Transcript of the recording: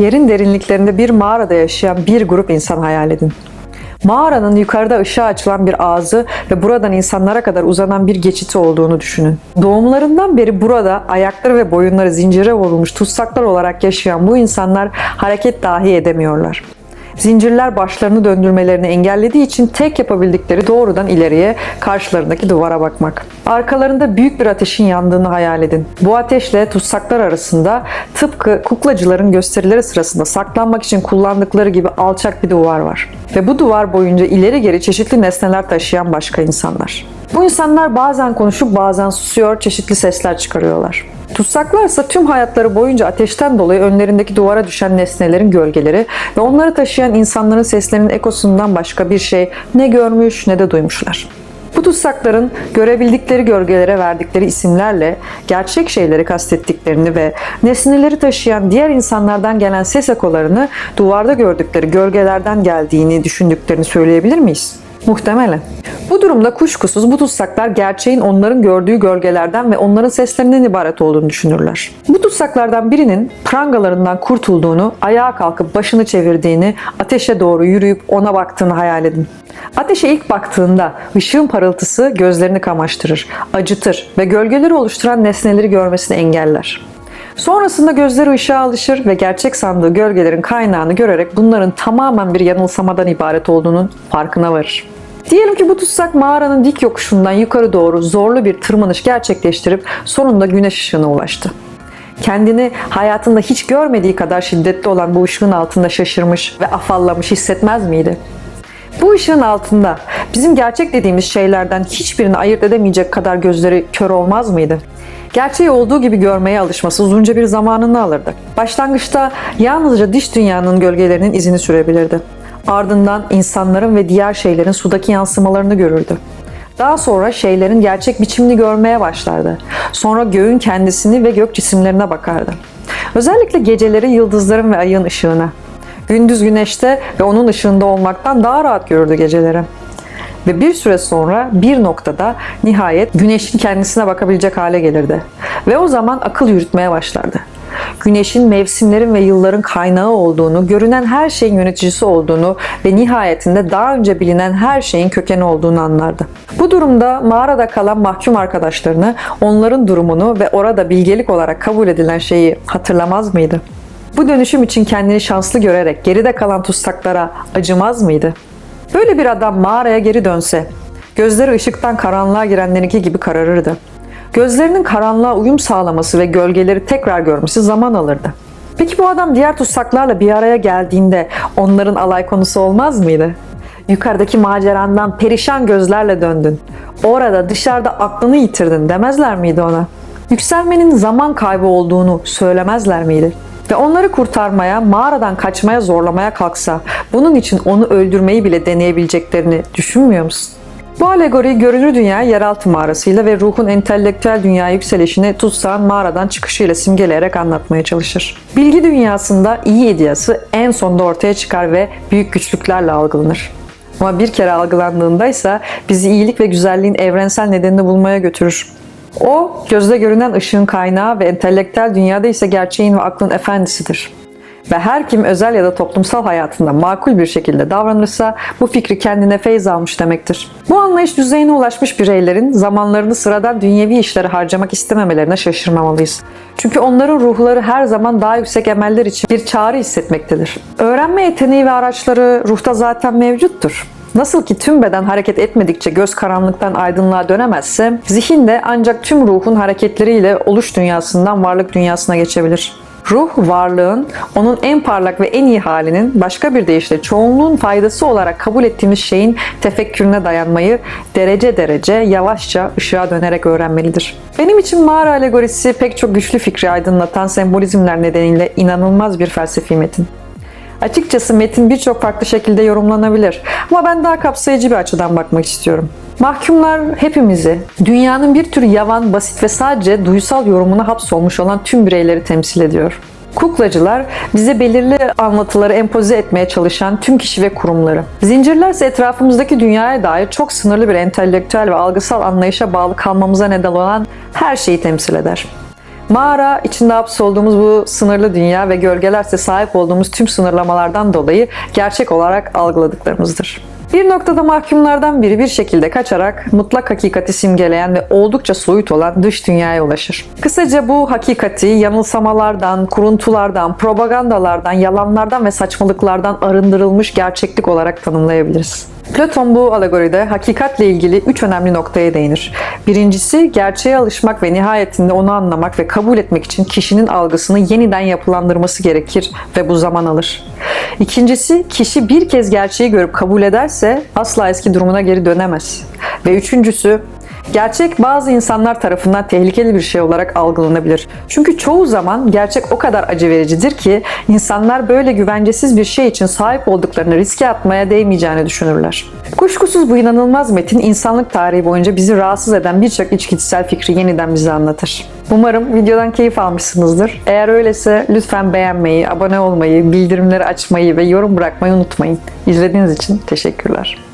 Yerin derinliklerinde bir mağarada yaşayan bir grup insan hayal edin. Mağaranın yukarıda ışığa açılan bir ağzı ve buradan insanlara kadar uzanan bir geçiti olduğunu düşünün. Doğumlarından beri burada ayakları ve boyunları zincire vurulmuş tutsaklar olarak yaşayan bu insanlar hareket dahi edemiyorlar. Zincirler başlarını döndürmelerini engellediği için tek yapabildikleri doğrudan ileriye karşılarındaki duvara bakmak. Arkalarında büyük bir ateşin yandığını hayal edin. Bu ateşle tutsaklar arasında tıpkı kuklacıların gösterileri sırasında saklanmak için kullandıkları gibi alçak bir duvar var. Ve bu duvar boyunca ileri geri çeşitli nesneler taşıyan başka insanlar. Bu insanlar bazen konuşup bazen susuyor, çeşitli sesler çıkarıyorlar. Tutsaklarsa tüm hayatları boyunca ateşten dolayı önlerindeki duvara düşen nesnelerin gölgeleri ve onları taşıyan insanların seslerinin ekosundan başka bir şey ne görmüş ne de duymuşlar. Bu tutsakların görebildikleri gölgelere verdikleri isimlerle gerçek şeyleri kastettiklerini ve nesneleri taşıyan diğer insanlardan gelen ses ekolarını duvarda gördükleri gölgelerden geldiğini düşündüklerini söyleyebilir miyiz? Muhtemelen. Bu durumda kuşkusuz bu tutsaklar gerçeğin onların gördüğü gölgelerden ve onların seslerinden ibaret olduğunu düşünürler. Bu tutsaklardan birinin prangalarından kurtulduğunu, ayağa kalkıp başını çevirdiğini, ateşe doğru yürüyüp ona baktığını hayal edin. Ateşe ilk baktığında ışığın parıltısı gözlerini kamaştırır, acıtır ve gölgeleri oluşturan nesneleri görmesini engeller. Sonrasında gözleri ışığa alışır ve gerçek sandığı gölgelerin kaynağını görerek bunların tamamen bir yanılsamadan ibaret olduğunun farkına varır. Diyelim ki bu tutsak mağaranın dik yokuşundan yukarı doğru zorlu bir tırmanış gerçekleştirip sonunda güneş ışığına ulaştı. Kendini hayatında hiç görmediği kadar şiddetli olan bu ışığın altında şaşırmış ve afallamış hissetmez miydi? Bu ışığın altında bizim gerçek dediğimiz şeylerden hiçbirini ayırt edemeyecek kadar gözleri kör olmaz mıydı? Gerçeği olduğu gibi görmeye alışması uzunca bir zamanını alırdı. Başlangıçta yalnızca dış dünyanın gölgelerinin izini sürebilirdi. Ardından insanların ve diğer şeylerin sudaki yansımalarını görürdü. Daha sonra şeylerin gerçek biçimini görmeye başlardı. Sonra göğün kendisini ve gök cisimlerine bakardı. Özellikle geceleri yıldızların ve ayın ışığına. Gündüz güneşte ve onun ışığında olmaktan daha rahat görürdü geceleri. Ve bir süre sonra bir noktada nihayet güneşin kendisine bakabilecek hale gelirdi. Ve o zaman akıl yürütmeye başlardı. Güneşin mevsimlerin ve yılların kaynağı olduğunu, görünen her şeyin yöneticisi olduğunu ve nihayetinde daha önce bilinen her şeyin kökeni olduğunu anlardı. Bu durumda mağarada kalan mahkum arkadaşlarını, onların durumunu ve orada bilgelik olarak kabul edilen şeyi hatırlamaz mıydı? Bu dönüşüm için kendini şanslı görerek geride kalan tutsaklara acımaz mıydı? Böyle bir adam mağaraya geri dönse, gözleri ışıktan karanlığa girenlerinki gibi kararırdı. Gözlerinin karanlığa uyum sağlaması ve gölgeleri tekrar görmesi zaman alırdı. Peki bu adam diğer tutsaklarla bir araya geldiğinde onların alay konusu olmaz mıydı? Yukarıdaki macerandan perişan gözlerle döndün. Orada dışarıda aklını yitirdin demezler miydi ona? Yükselmenin zaman kaybı olduğunu söylemezler miydi? Ve onları kurtarmaya, mağaradan kaçmaya zorlamaya kalksa bunun için onu öldürmeyi bile deneyebileceklerini düşünmüyor musun? Bu alegori görünür dünya yeraltı mağarasıyla ve ruhun entelektüel dünya yükselişini tutsağın mağaradan çıkışıyla simgeleyerek anlatmaya çalışır. Bilgi dünyasında iyi ideyası en sonda ortaya çıkar ve büyük güçlüklerle algılanır. Ama bir kere algılandığında ise bizi iyilik ve güzelliğin evrensel nedenini bulmaya götürür. O, gözde görünen ışığın kaynağı ve entelektüel dünyada ise gerçeğin ve aklın efendisidir. Ve her kim özel ya da toplumsal hayatında makul bir şekilde davranırsa bu fikri kendine feyz almış demektir. Bu anlayış düzeyine ulaşmış bireylerin zamanlarını sıradan dünyevi işlere harcamak istememelerine şaşırmamalıyız. Çünkü onların ruhları her zaman daha yüksek emeller için bir çağrı hissetmektedir. Öğrenme yeteneği ve araçları ruhta zaten mevcuttur. Nasıl ki tüm beden hareket etmedikçe göz karanlıktan aydınlığa dönemezse, zihin de ancak tüm ruhun hareketleriyle oluş dünyasından varlık dünyasına geçebilir. Ruh varlığın, onun en parlak ve en iyi halinin başka bir deyişle çoğunluğun faydası olarak kabul ettiğimiz şeyin tefekkürüne dayanmayı derece derece yavaşça ışığa dönerek öğrenmelidir. Benim için mağara alegorisi pek çok güçlü fikri aydınlatan sembolizmler nedeniyle inanılmaz bir felsefi metin. Açıkçası metin birçok farklı şekilde yorumlanabilir ama ben daha kapsayıcı bir açıdan bakmak istiyorum. Mahkumlar hepimizi, dünyanın bir tür yavan, basit ve sadece duysal yorumuna hapsolmuş olan tüm bireyleri temsil ediyor. Kuklacılar bize belirli anlatıları empoze etmeye çalışan tüm kişi ve kurumları. Zincirler ise etrafımızdaki dünyaya dair çok sınırlı bir entelektüel ve algısal anlayışa bağlı kalmamıza neden olan her şeyi temsil eder. Mağara içinde hapsolduğumuz bu sınırlı dünya ve gölgelerse sahip olduğumuz tüm sınırlamalardan dolayı gerçek olarak algıladıklarımızdır. Bir noktada mahkumlardan biri bir şekilde kaçarak mutlak hakikati simgeleyen ve oldukça soyut olan dış dünyaya ulaşır. Kısaca bu hakikati yanılsamalardan, kuruntulardan, propagandalardan, yalanlardan ve saçmalıklardan arındırılmış gerçeklik olarak tanımlayabiliriz. Platon bu alegoride hakikatle ilgili üç önemli noktaya değinir. Birincisi gerçeğe alışmak ve nihayetinde onu anlamak ve kabul etmek için kişinin algısını yeniden yapılandırması gerekir ve bu zaman alır. İkincisi kişi bir kez gerçeği görüp kabul ederse asla eski durumuna geri dönemez. Ve üçüncüsü Gerçek bazı insanlar tarafından tehlikeli bir şey olarak algılanabilir. Çünkü çoğu zaman gerçek o kadar acı vericidir ki insanlar böyle güvencesiz bir şey için sahip olduklarını riske atmaya değmeyeceğini düşünürler. Kuşkusuz bu inanılmaz metin insanlık tarihi boyunca bizi rahatsız eden birçok içgüdüsel fikri yeniden bize anlatır. Umarım videodan keyif almışsınızdır. Eğer öyleyse lütfen beğenmeyi, abone olmayı, bildirimleri açmayı ve yorum bırakmayı unutmayın. İzlediğiniz için teşekkürler.